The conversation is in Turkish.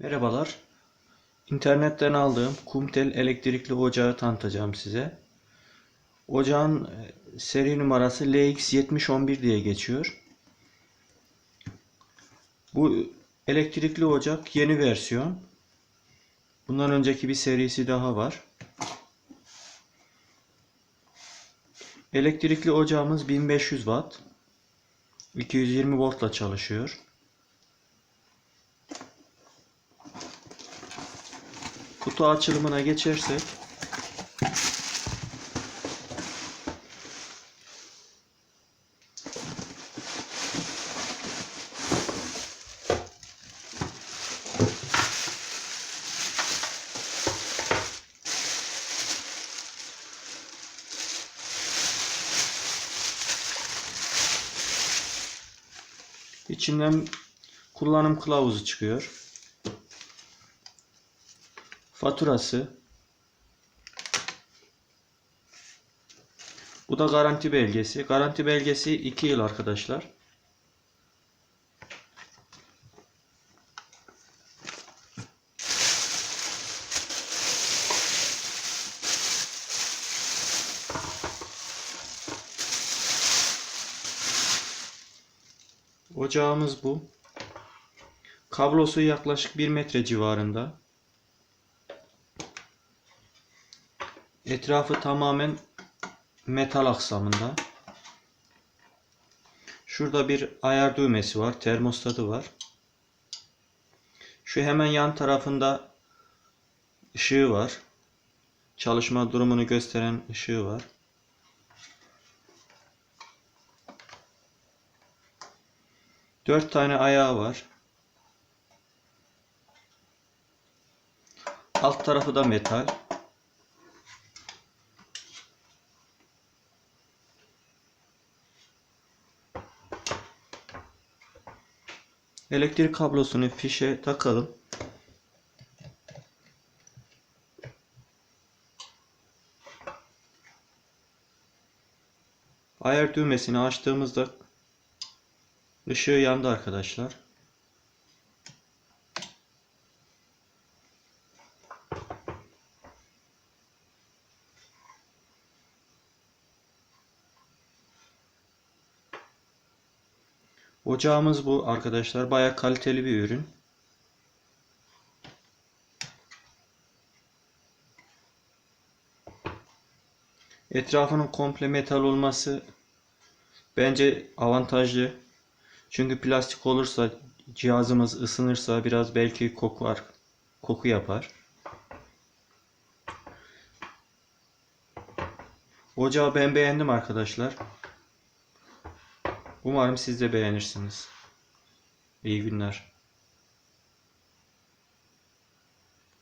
Merhabalar. İnternetten aldığım Kumtel elektrikli ocağı tanıtacağım size. Ocağın e, seri numarası LX7011 diye geçiyor. Bu elektrikli ocak yeni versiyon. Bundan önceki bir serisi daha var. Elektrikli ocağımız 1500 watt. 220 voltla çalışıyor. Kutu açılımına geçersek içinden kullanım kılavuzu çıkıyor. Faturası. Bu da garanti belgesi. Garanti belgesi 2 yıl arkadaşlar. Ocağımız bu. Kablosu yaklaşık 1 metre civarında. Etrafı tamamen metal aksamında. Şurada bir ayar düğmesi var. Termostatı var. Şu hemen yan tarafında ışığı var. Çalışma durumunu gösteren ışığı var. Dört tane ayağı var. Alt tarafı da metal. Elektrik kablosunu fişe takalım. Ayar düğmesini açtığımızda ışığı yandı arkadaşlar. Ocağımız bu arkadaşlar. Baya kaliteli bir ürün. Etrafının komple metal olması bence avantajlı. Çünkü plastik olursa cihazımız ısınırsa biraz belki kokar, koku yapar. Ocağı ben beğendim arkadaşlar. Umarım siz de beğenirsiniz. İyi günler.